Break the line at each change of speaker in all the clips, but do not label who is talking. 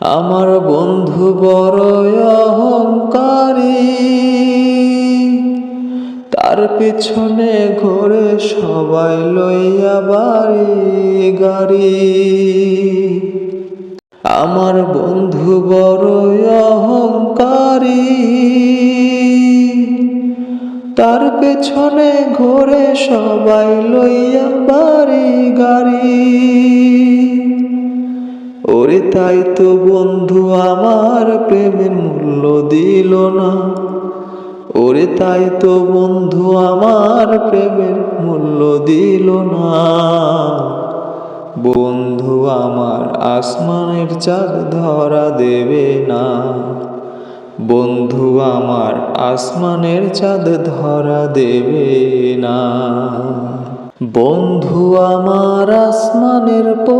আমার বন্ধু বড় অহংকারী। তার পেছনে ঘোরে সবাই লইয়া বাড়ি গাড়ি। আমার বন্ধু বড় অহংকারী। তার পেছনে ঘোরে সবাই লইয়া বাড়ি গাড়ি। ওরে তাই তো বন্ধু আমার প্রেমের মূল্য দিল না। ওরে, তাই তো বন্ধু আমার প্রেমের মূল্য দিল না। বন্ধু আমার আসমানের চাঁদ ধরা দেবে না। বন্ধু আমার আসমানের চাঁদ ধরা দেবে না। বন্ধু আমার আসমানের পরি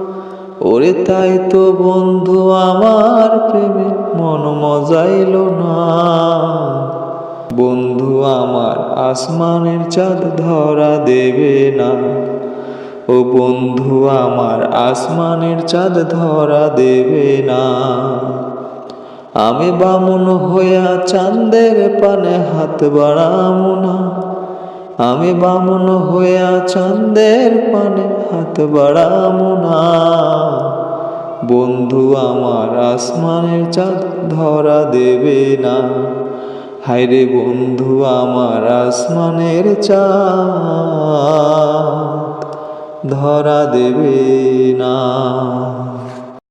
ওরে তাই তো বন্ধু আমার প্রেমে মন মজাইল না। বন্ধু আমার, আসমানের চাঁদ ধরা দেবে না। ও বন্ধু আমার, আসমানের চাঁদ ধরা দেবে না। আমি বামুন হইয়া চাঁদের পানে হাত বাড়ামু না। আমি বামুন হইয়া চাঁদের পানে হাত বাড়ামু না। বন্ধু, আমার আসমানের চাঁদ ধরা দেবে না। হায়রে বন্ধু, আমার আসমানের চাঁদ ধরা দেবে না।